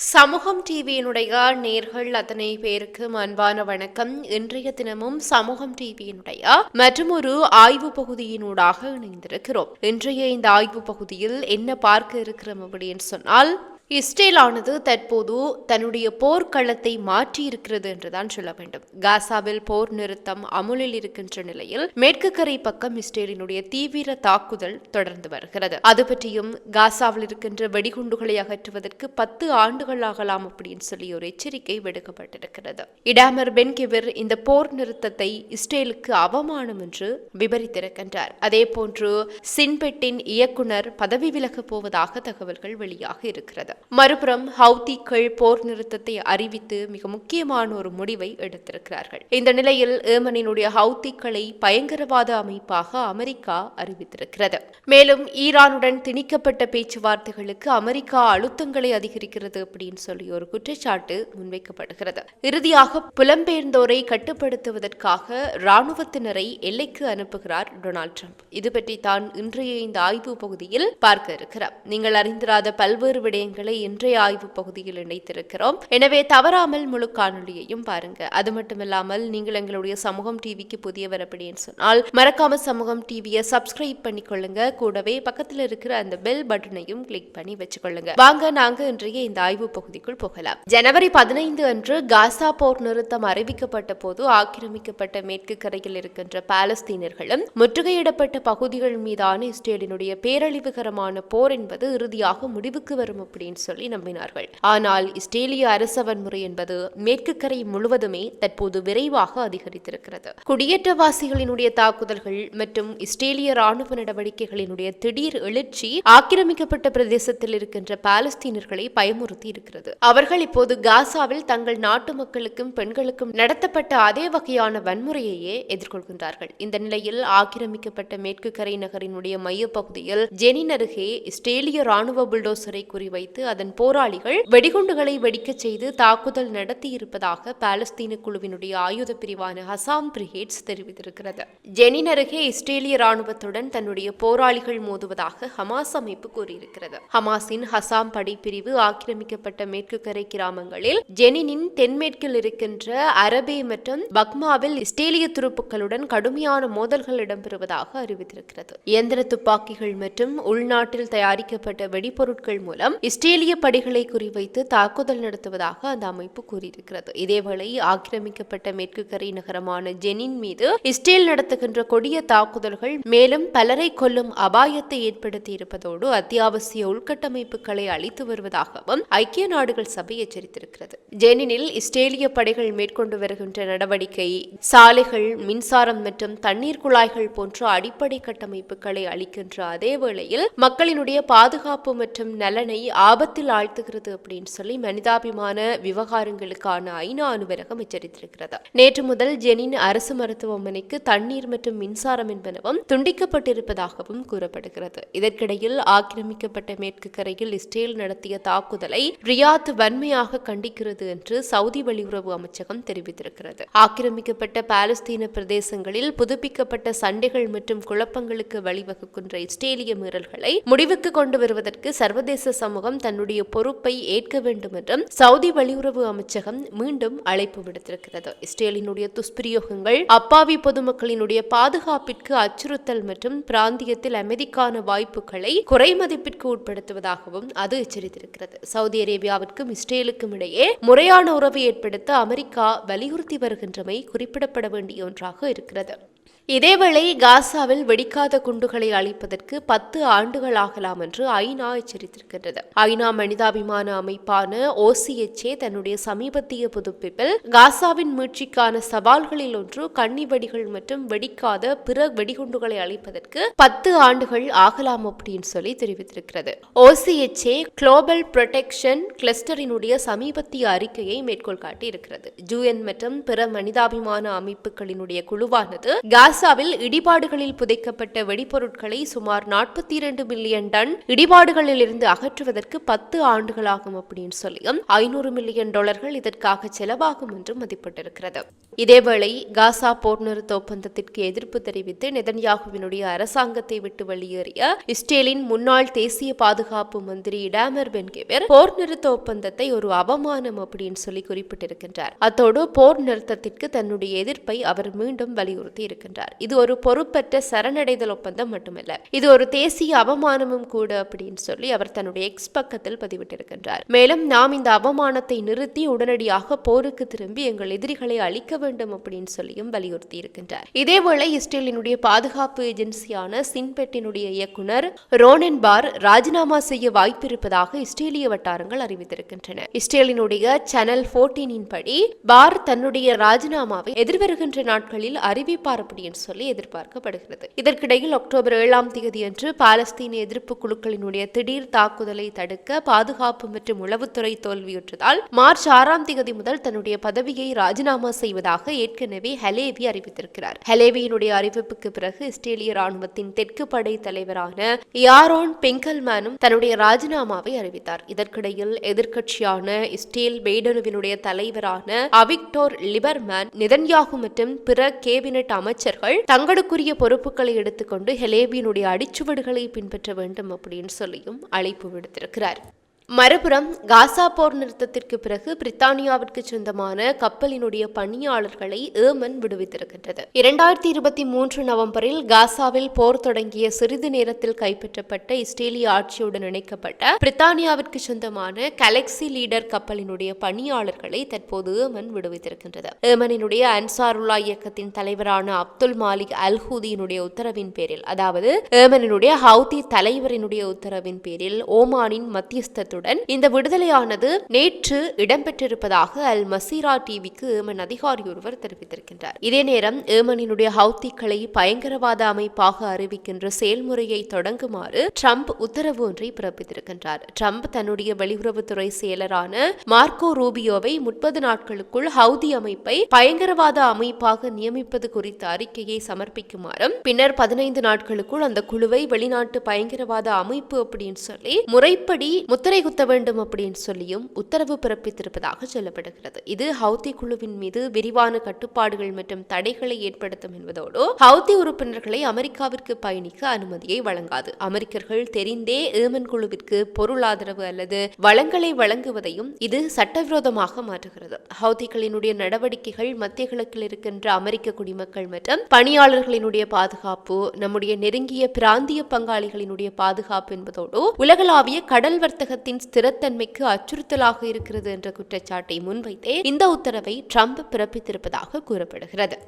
சமூகம் டிவியினுடைய நேர்கள் அத்தனை பேருக்கு அன்பான வணக்கம். இன்றைய தினமும் சமூகம் டிவியினுடைய ஒரு ஆய்வு பகுதியினூடாக இணைந்திருக்கிறோம். இன்றைய இந்த ஆய்வு பகுதியில் என்ன பார்க்க இருக்கிறோம் அப்படின்னு சொன்னால் இஸ்ரேலானது தற்போது தன்னுடைய போர்க்களத்தை மாற்றி இருக்கிறது என்றுதான் சொல்ல வேண்டும். காசாவில் போர் நிறுத்தம் அமுலில் இருக்கின்ற நிலையில் மேற்கு கரை பக்கம் இஸ்ரேலினுடைய தீவிர தாக்குதல் தொடர்ந்து வருகிறது. அது பற்றியும் காசாவில் இருக்கின்ற வெடிகுண்டுகளை அகற்றுவதற்கு பத்து ஆண்டுகள் ஆகலாம் அப்படின்னு சொல்லி ஒரு எச்சரிக்கை விடுக்கப்பட்டிருக்கிறது. இடாமர் பென்கிவிர் இந்த போர் நிறுத்தத்தை இஸ்ரேலுக்கு அவமானம் என்று விபரித்திருக்கின்றார். அதே போன்று சின்பெட்டின் இயக்குனர் பதவி விலகப் போவதாக தகவல்கள் வெளியாக இருக்கிறது. மறுபுறம் ஹவுதிக்கள் போர் நிறுத்தத்தை அறிவித்து மிக முக்கியமான ஒரு முடிவை எடுத்திருக்கிறார்கள். இந்த நிலையில் ஏமனினுடைய ஹவுதிக்களை பயங்கரவாத அமைப்பாக அமெரிக்கா அறிவித்திருக்கிறது. மேலும் ஈரானுடன் திணிக்கப்பட்ட பேச்சுவார்த்தைகளுக்கு அமெரிக்கா அழுத்தங்களை அதிகரிக்கிறது அப்படின்னு சொல்லி ஒரு குற்றச்சாட்டு முன்வைக்கப்படுகிறது. இறுதியாக புலம்பெயர்ந்தோரை கட்டுப்படுத்துவதற்காக ராணுவத்தினரை எல்லைக்கு அனுப்புகிறார் டொனால்ட் ட்ரம்ப். இது பற்றி தான் இன்றைய இந்த ஆய்வு பகுதியில் பார்க்க இருக்கிறார் நீங்கள் அறிந்திராத பல்வேறு விடயங்களை இன்றைய ஆய்வு பகுதியில் இணைத்திருக்கிறோம் எனவே தவறாமல் முழு காணொலியையும் பாருங்க. அது மட்டுமில்லாமல் நீங்கள் எங்களுடைய சமூகம் டிவிக்கு புதியவர் அப்படின்னு சொன்னால் மறக்காம சமூகம் டிவியை சப்ஸ்கிரைப் பண்ணிக்கொள்ளுங்க. கூடவே பக்கத்தில் இருக்கிற அந்த பெல் பட்டனையும் கிளிக் பண்ணி வச்சுக்கொள்ளுங்க. வாங்க நாங்க இன்றைய இந்த ஆய்வு பகுதிக்குள் போகலாம். ஜனவரி பதினைந்து அன்று காசா போர் நிறுத்தம் அறிவிக்கப்பட்ட போது ஆக்கிரமிக்கப்பட்ட மேற்கு கரையில் இருக்கின்ற பாலஸ்தீனர்களும் முற்றுகையிடப்பட்ட பகுதிகள் மீதான இஸ்ரேலினுடைய பேரழிவுகரமான போர் என்பது இறுதியாக முடிவுக்கு வரும் அப்படின்னு சொல்லி நம்பினார்கள். ஆனால் இஸ்ரேலிய அரச வன்முறை என்பது மேற்கு கரை முழுவதுமே தற்போது விரைவாக அதிகரித்திருக்கிறது. குடியேற்றவாசிகளினுடைய தாக்குதல்கள் மற்றும் இஸ்ரேலிய ராணுவ நடவடிக்கைகளினுடைய திடீர் எழுச்சி ஆக்கிரமிக்கப்பட்ட பிரதேசத்தில் இருக்கின்ற பாலஸ்தீனர்களை பயமுறுத்தி இருக்கிறது. அவர்கள் இப்போது காசாவில் தங்கள் நாட்டு மக்களுக்கும் பெண்களுக்கும் நடத்தப்பட்ட அதே வகையான வன்முறையையே எதிர்கொள்கின்றார்கள். இந்த நிலையில் ஆக்கிரமிக்கப்பட்ட மேற்கு கரை நகரினுடைய மையப்பகுதியில் ஜெனின் அருகே இஸ்ரேலிய ராணுவ புல்டோசரை குறிவைத்து அதன் போராளிகள் வெடிகுண்டுகளை வெடிக்கச் செய்து தாக்குதல் நடத்தியிருப்பதாக பாலஸ்தீன குழுவினுடைய ஆயுத பிரிவான ஹசாம் பிரிகேட்ஸ் தெரிவித்திருக்கிறது. ஜெனின் அருகே இஸ்ரேலிய ராணுவத்துடன் தன்னுடைய போராளிகள் மோதுவதாக ஹமாஸ் அமைப்பு கூறியிருக்கிறது. ஹமாஸின் ஹசாம் படைப்பிரிவு ஆக்கிரமிக்கப்பட்ட மேற்கு கரை கிராமங்களில் ஜெனினின் தென்மேற்கில் இருக்கின்ற அரபே மற்றும் பக்மாவில் இஸ்ரேலிய துருப்புக்களுடன் கடுமையான மோதல்கள் இடம்பெறுவதாக அறிவித்திருக்கிறது. இயந்திர துப்பாக்கிகள் மற்றும் உள்நாட்டில் தயாரிக்கப்பட்ட வெடிப்பொருட்கள் மூலம் இஸ்ரேலிய படிகளை குறிவைத்து தாக்குதல் நடத்துவதாக அந்த அமைப்பு கூறியிருக்கிறது. இதேவேளை ஆக்கிரமிக்கப்பட்ட மேற்கு கரை நகரமான ஜெனின் மீது இஸ்ரேல் நடத்துகின்ற கொடிய தாக்குதல்கள் மேலும் பலரை கொல்லும் அபாயத்தை ஏற்படுத்தி இருப்பதோடு அத்தியாவசிய உள்கட்டமைப்புகளை அளித்து வருவதாகவும் ஐக்கிய நாடுகள் சபை எச்சரித்திருக்கிறது. ஜெனினில் இஸ்ரேலிய படைகள் மேற்கொண்டு வருகின்ற நடவடிக்கை சாலைகள் மின்சாரம் மற்றும் தண்ணீர் குழாய்கள் போன்ற அடிப்படை கட்டமைப்புகளை அளிக்கின்ற அதே வேளையில் மக்களினுடைய பாதுகாப்பு மற்றும் நலனை ஆபத்து ஆபத்தில் ஆழ்த்துகிறது அப்படின்னு சொல்லி மனிதாபிமான விவகாரங்களுக்கான ஐநா அலுவலகம் எச்சரித்திருக்கிறது. நேற்று முதல் ஜெனின் அரசு மருத்துவமனைக்கு தண்ணீர் மற்றும் மின்சாரம் என்பனவும் துண்டிக்கப்பட்டிருப்பதாகவும் கூறப்படுகிறது. இதற்கிடையில் ஆக்கிரமிக்கப்பட்ட மேற்கு கரையில் இஸ்ரேல் நடத்திய தாக்குதலை ரியாத் வன்மையாக கண்டிக்கிறது என்று சவுதி வெளியுறவு அமைச்சகம் தெரிவித்திருக்கிறது. ஆக்கிரமிக்கப்பட்ட பாலஸ்தீன பிரதேசங்களில் புதுப்பிக்கப்பட்ட சண்டைகள் மற்றும் குழப்பங்களுக்கு வழிவகுக்கின்ற இஸ்ரேலிய மீறல்களை முடிவுக்கு கொண்டு வருவதற்கு சர்வதேச சமூகம் தன்னுடைய பொறுப்பை ஏற்க வேண்டும் என்றும் சவுதி வெளியுறவு அமைச்சகம் மீண்டும் அழைப்பு விடுத்திருக்கிறது. இஸ்ரேலினுடைய துஷ்பிரயோகங்கள் அப்பாவி பொதுமக்களினுடைய பாதுகாப்பிற்கு அச்சுறுத்தல் மற்றும் பிராந்தியத்தில் அமைதிக்கான வாய்ப்புகளை குறைமதிப்பிற்கு உட்படுத்துவதாகவும் அது எச்சரித்திருக்கிறது. சவுதி அரேபியாவிற்கும் இஸ்ரேலுக்கும் இடையே முறையான உறவை ஏற்படுத்த அமெரிக்கா வலியுறுத்தி வருகின்றமை குறிப்பிடப்பட வேண்டிய ஒன்றாக இருக்கிறது. இதேவேளை காசாவில் வெடிக்காத குண்டுகளை அழிப்பதற்கு பத்து ஆண்டுகள் ஆகலாம் என்று ஐநா எச்சரித்திருக்கின்றது. ஐநா ஐநா மனிதாபிமான அமைப்பான ஓசிஎச்ஏ தன்னுடைய சமீபத்திய புதுப்பிப்பில் காசாவின் மீட்சிக்கான சவால்களில் ஒன்று கண்ணி வெடிகள் மற்றும் வெடிக்காத பிற வெடிகுண்டுகளை அளிப்பதற்கு பத்து ஆண்டுகள் ஆகலாம் அப்படின்னு சொல்லி தெரிவித்திருக்கிறது. ஓசிஎச்ஏ குளோபல் புரொடெக்ஷன் கிளஸ்டரினுடைய சமீபத்திய அறிக்கையை மேற்கோள் காட்டி இருக்கிறது ஜூஎன் மற்றும் பிற மனிதாபிமான அமைப்புகளினுடைய குழுவானது காசாவில் இடிபாடுகளில் புதைக்கப்பட்ட வெடிபொருட்களை சுமார் நாற்பத்தி இரண்டு மில்லியன் டன் இடிபாடுகளில் இருந்து அகற்றுவதற்கு பத்து ஆண்டுகளாகும் அப்படின்னு சொல்லியும் ஐநூறு மில்லியன் டாலர்கள் இதற்காக செலவாகும் என்று மதிப்பிட்டிருக்கிறது. இதேவேளை காசா போர் நிறுத்த ஒப்பந்தத்திற்கு எதிர்ப்பு தெரிவித்து நெதன்யாகுவினுடைய அரசாங்கத்தை விட்டு வெளியேறிய இஸ்ரேலின் முன்னாள் தேசிய பாதுகாப்பு மந்திரி டேமர் பென்கெவர் போர் நிறுத்த ஒப்பந்தத்தை ஒரு அவமானம் அப்படின்னு சொல்லி குறிப்பிட்டிருக்கின்றார். அத்தோடு போர் நிறுத்தத்திற்கு தன்னுடைய எதிர்ப்பை அவர் மீண்டும் வலியுறுத்தி இருக்கின்றார். இது ஒரு பொறுப்பற்ற சரணடைதல் ஒப்பந்தம் மட்டுமல்ல இது ஒரு தேசிய அவமானமும் கூட அப்படின்னு சொல்லி அவர் தன்னுடைய எக்ஸ் பக்கத்தில் பதிவிட்டிருக்கின்றார். மேலும் நாம் இந்த அவமானத்தை நிறுத்தி உடனடியாக போருக்கு திரும்பி எங்கள் எதிரிகளை அழிக்க வேண்டும் அப்படின்னு சொல்லியும் வலியுறுத்தி இருக்கின்றார் இதேவேளை இஸ்ரேலினுடைய பாதுகாப்பு ஏஜென்சியான சின்பெட்டினுடைய இயக்குனர் ரோனன் பார் ராஜினாமா செய்ய வாய்ப்பிருப்பதாக இஸ்ரேலிய வட்டாரங்கள் அறிவித்திருக்கின்றன. இஸ்ரேலினுடைய சேனல் போர்டீனின் படி பார் தன்னுடைய ராஜினாமாவை எதிர்வருகின்ற நாட்களில் அறிவிப்பார் அப்படின்னு சொல்லி எதிர்பார்க்கப்படுகிறது. இதற்கிடையில் அக்டோபர் ஏழாம் தேதியன்று பாலஸ்தீன எதிர்ப்பு குழுக்களினுடைய திடீர் தாக்குதலை தடுக்க பாதுகாப்பு மற்றும் உளவுத்துறை தோல்வியுற்றதால் மார்ச் ஆறாம் தேதி முதல் தன்னுடைய பதவியை ராஜினாமா செய்வதாக ஏற்கனவே ஹலேவி அறிவித்திருக்கிறார். ஹலேவியினுடைய அறிவிப்புக்கு பிறகு இஸ்ரேலிய ராணுவத்தின் தெற்கு படை தலைவரான யாரோன் பெங்கல்மேனும் தன்னுடைய ராஜினாமாவை அறிவித்தார். இதற்கிடையில் எதிர்க்கட்சியான இஸ்ரேல் பெய்டனுவினுடைய தலைவரான அவிக்டோர் லிபர்மேன் நிதன்யாகு மற்றும் பிற கேபினட் அமைச்சர்கள் தங்களுக்குரிய பொறுப்புகளை எடுத்துக்கொண்டு ஹெலேபியினுடைய அடிச்சுவடுகளை பின்பற்ற வேண்டும் அப்படின்னு சொல்லியும் அழைப்பு விடுத்திருக்கிறார். மறுபுறம் காசா போர் நிறுத்தத்திற்கு பிறகு பிரித்தானியாவிற்கு சொந்தமான கப்பலினுடைய பணியாளர்களை ஏமன் விடுவித்திருக்கின்றது. இரண்டாயிரத்தி இருபத்தி மூன்று நவம்பரில் காசாவில் போர் தொடங்கிய சிறிது நேரத்தில் கைப்பற்றப்பட்ட இஸ்ரேலிய ஆட்சியுடன் இணைக்கப்பட்ட பிரித்தானியாவிற்கு சொந்தமான கலெக்சி லீடர் கப்பலினுடைய பணியாளர்களை தற்போது ஏமன் விடுவித்திருக்கின்றது. ஏமனினுடைய அன்சாருல்லா இயக்கத்தின் தலைவரான அப்துல் மாலிக் அல்ஹூதியினுடைய உத்தரவின் பேரில் அதாவது ஏமனினுடைய ஹவுதி தலைவரினுடைய உத்தரவின் பேரில் ஓமானின் மத்தியஸ்தத்துடன் இந்த விடுதலையானது நேற்று இடம்பெற்றிருப்பதாக அல் மசீரா டிவிக்கு ஏமன் அதிகாரி ஒருவர் தெரிவித்திருக்கின்றார். இதே நேரம் ஏமனினுடைய ஹவுத்திகளை பயங்கரவாத அமைப்பாக அறிவிக்கின்ற செயல்முறையை தொடங்குமாறு ட்ரம்ப் உத்தரவு ஒன்றை பிறப்பித்திருக்கின்றார். ட்ரம்ப் தன்னுடைய வெளியுறவுத்துறை செயலரான மார்க்கோ ரூபியோவை முப்பது நாட்களுக்குள் ஹவுதி அமைப்பை பயங்கரவாத அமைப்பாக நியமிப்பது குறித்த அறிக்கையை சமர்ப்பிக்குமாறும் பின்னர் பதினைந்து நாட்களுக்குள் அந்த குழுவை வெளிநாட்டு பயங்கரவாத அமைப்பு அப்படின்னு சொல்லி முறைப்படி முத்திரை குத்த வேண்டும் அப்படின்னு சொல்லியும் உத்தரவு பிறப்பித்திருப்பதாக சொல்லப்படுகிறது. இது ஹவுதி குழுவின் மீது விரிவான கட்டுப்பாடுகள் மற்றும் தடைகளை ஏற்படுத்தும் என்பதோடு ஹவுதி உறுப்பினர்களை அமெரிக்காவிற்கு பயணிக்க அனுமதியை வழங்காது. அமெரிக்கர்கள் தெரிந்தே ஏமன் குழுவிற்கு பொருளாதரவு அல்லது வளங்களை வழங்குவதையும் இது சட்டவிரோதமாக மாற்றுகிறது. ஹவுதிகளினுடைய நடவடிக்கைகள் மத்திய கிழக்கில் இருக்கின்ற அமெரிக்க குடிமக்கள் மற்றும் பணியாளர்களினுடைய பாதுகாப்பு நம்முடைய நெருங்கிய பிராந்திய பங்காளிகளினுடைய பாதுகாப்பு என்பதோடு உலகளாவிய கடல் வர்த்தகத்தின் ஸ்திரத்தன்மைக்கு அச்சுறுத்தலாக இருக்கிறது என்ற குற்றச்சாட்டை முன்வைத்தே இந்த உத்தரவை ட்ரம்ப் பிறப்பித்திருப்பதாக கூறப்படுகிறது.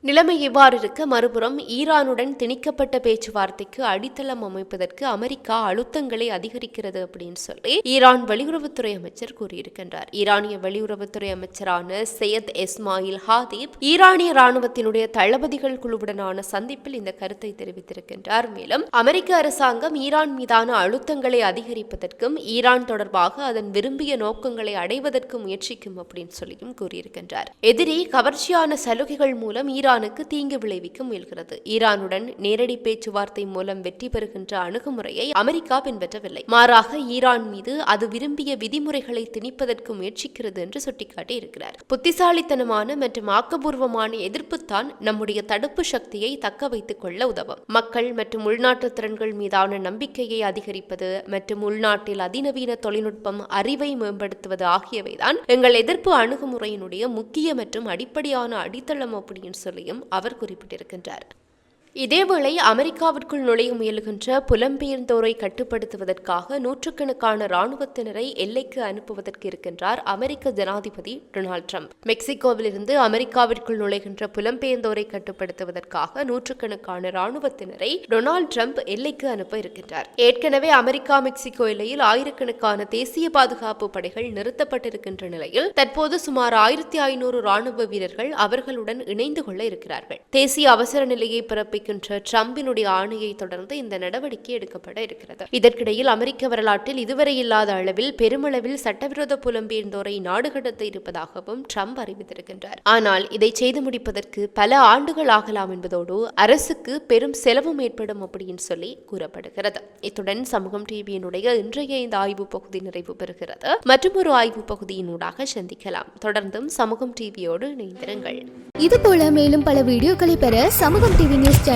நிலைமை இவ்வாறு இருக்க மறுபுறம் ஈரானுடன் திணிக்கப்பட்ட பேச்சுவார்த்தைக்கு அடித்தளம் அமைப்பதற்கு அமெரிக்கா அழுத்தங்களை அதிகரிக்கிறது அப்படின்னு சொல்லி ஈரான் வெளியுறவுத்துறை அமைச்சர் கூறியிருக்கின்றார். ஈரானிய வெளியுறவுத்துறை அமைச்சரான சையத் இஸ்மாயில் ஹாதீப் ஈரானிய ராணுவத்தினுடைய தளபதிகள் குழுவுடனான சந்திப்பில் இந்த கருத்தை தெரிவித்திருக்கின்றார். மேலும் அமெரிக்க அரசாங்கம் ஈரான் மீதான அழுத்தங்களை அதிகரிப்பதற்கும் ஈரான் தொடர்பாக அதன் விரும்பிய நோக்கங்களை அடைவதற்கு முயற்சிக்கும் அப்படின்னு சொல்லியும் கூறியிருக்கின்றார். எதிரி கவர்ச்சியான சலுகைகள் மூலம் ஈரான் ஈரானுக்கு தீங்கு விளைவிக்க முயல்கிறது. ஈரானுடன் நேரடி பேச்சுவார்த்தை மூலம் வெற்றி பெறுகின்ற அணுகுமுறையை அமெரிக்கா பின்பற்றவில்லை. மாறாக ஈரான் மீது அது விரும்பிய விதிமுறைகளை திணிப்பதற்கு முயற்சிக்கிறது என்று சுட்டிக்காட்டி இருக்கிறார் புத்திசாலித்தனமான மற்றும் ஆக்கபூர்வமான எதிர்ப்புத்தான் நம்முடைய தடுப்பு சக்தியை தக்க வைத்துக் கொள்ள உதவும். மக்கள் மற்றும் உள்நாட்டு திறன்கள் மீதான நம்பிக்கையை அதிகரிப்பது மற்றும் உள்நாட்டில் அதிநவீன தொழில்நுட்பம் அறிவை மேம்படுத்துவது ஆகியவைதான் எங்கள் எதிர்ப்பு அணுகுமுறையினுடைய முக்கிய மற்றும் அடிப்படையான அடித்தளம் அப்படின்னு சொல்லி அவர் குறிப்பிட்டிருக்கின்றார். இதேவேளை அமெரிக்காவிற்குள் நுழைய முயலுகின்ற புலம்பெயர்ந்தோரை கட்டுப்படுத்துவதற்காக நூற்றுக்கணக்கான ராணுவத்தினரை எல்லைக்கு அனுப்புவதற்கு இருக்கின்றார் அமெரிக்க ஜனாதிபதி டொனால்ட் ட்ரம்ப். மெக்சிகோவிலிருந்து அமெரிக்காவிற்குள் நுழைகின்ற புலம்பெயர்ந்தோரை கட்டுப்படுத்துவதற்காக நூற்றுக்கணக்கான ராணுவத்தினரை டொனால்ட் ட்ரம்ப் எல்லைக்கு அனுப்ப இருக்கின்றார். ஏற்கனவே அமெரிக்கா மெக்சிகோ எல்லையில் ஆயிரக்கணக்கான தேசிய பாதுகாப்பு படைகள் நிறுத்தப்பட்டிருக்கின்ற நிலையில் தற்போது சுமார் ஆயிரத்தி ஐநூறு ராணுவ வீரர்கள் அவர்களுடன் இணைந்து கொள்ள இருக்கிறார்கள். தேசிய அவசர நிலையை பிறப்பிக்க பிறப்பிக்கின்ற ட்ரம்பினுடைய ஆணையை தொடர்ந்து இந்த நடவடிக்கை எடுக்கப்பட இருக்கிறது. இதற்கிடையில் அமெரிக்க வரலாற்றில் இதுவரை இல்லாத அளவில் பெருமளவில் சட்டவிரோத புலம்பெயர்ந்தோரை நாடு கடத்த இருப்பதாகவும் ட்ரம்ப் அறிவித்திருக்கின்றார். ஆனால் இதை செய்து முடிப்பதற்கு பல ஆண்டுகள் ஆகலாம் என்பதோடு அரசுக்கு பெரும் செலவும் ஏற்படும் அப்படின்னு சொல்லி கூறப்படுகிறது. இத்துடன் சமூகம் டிவியினுடைய இன்றைய இந்த ஆய்வு பகுதி நிறைவு பெறுகிறது. மற்றும் ஒரு ஆய்வு பகுதியினூடாக சந்திக்கலாம். தொடர்ந்தும் சமூகம் டிவியோடு இணைந்திருங்கள். இது போல மேலும் பல வீடியோக்களை பெற சமூகம் டிவி நியூஸ் சேனல்